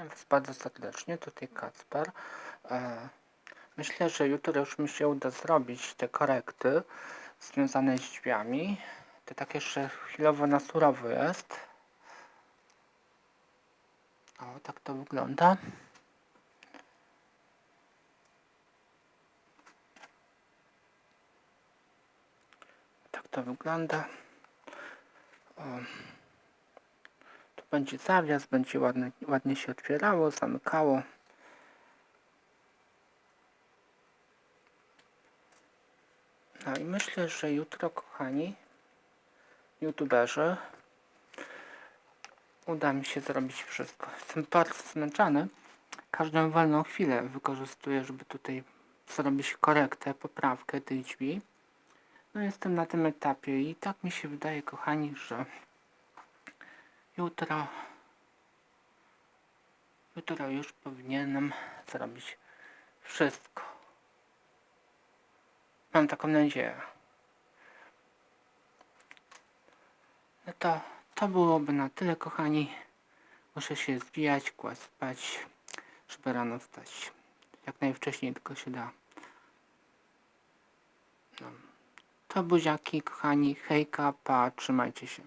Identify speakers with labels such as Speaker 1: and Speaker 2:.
Speaker 1: Witam Was bardzo serdecznie, tutaj Kacper. E, Myślę, że jutro już mi się uda zrobić te korekty związane z drzwiami. To tak jeszcze chwilowo na surowo jest. O, tak to wygląda. Tak to wygląda. O. Będzie zawias, będzie ładnie, ładnie się otwierało, zamykało. No i myślę, że jutro, kochani youtuberzy, uda mi się zrobić wszystko. Jestem bardzo zmęczony. Każdą wolną chwilę wykorzystuję, żeby tutaj zrobić korektę, poprawkę tych drzwi. No jestem na tym etapie i tak mi się wydaje, kochani, że jutro jutro już powinienem zrobić wszystko. Mam taką nadzieję. No to, to byłoby na tyle, kochani. Muszę się zwijać, kłaść spać, żeby rano wstać. Jak najwcześniej tylko się da. No. To buziaki, kochani. Hejka, pa, trzymajcie się.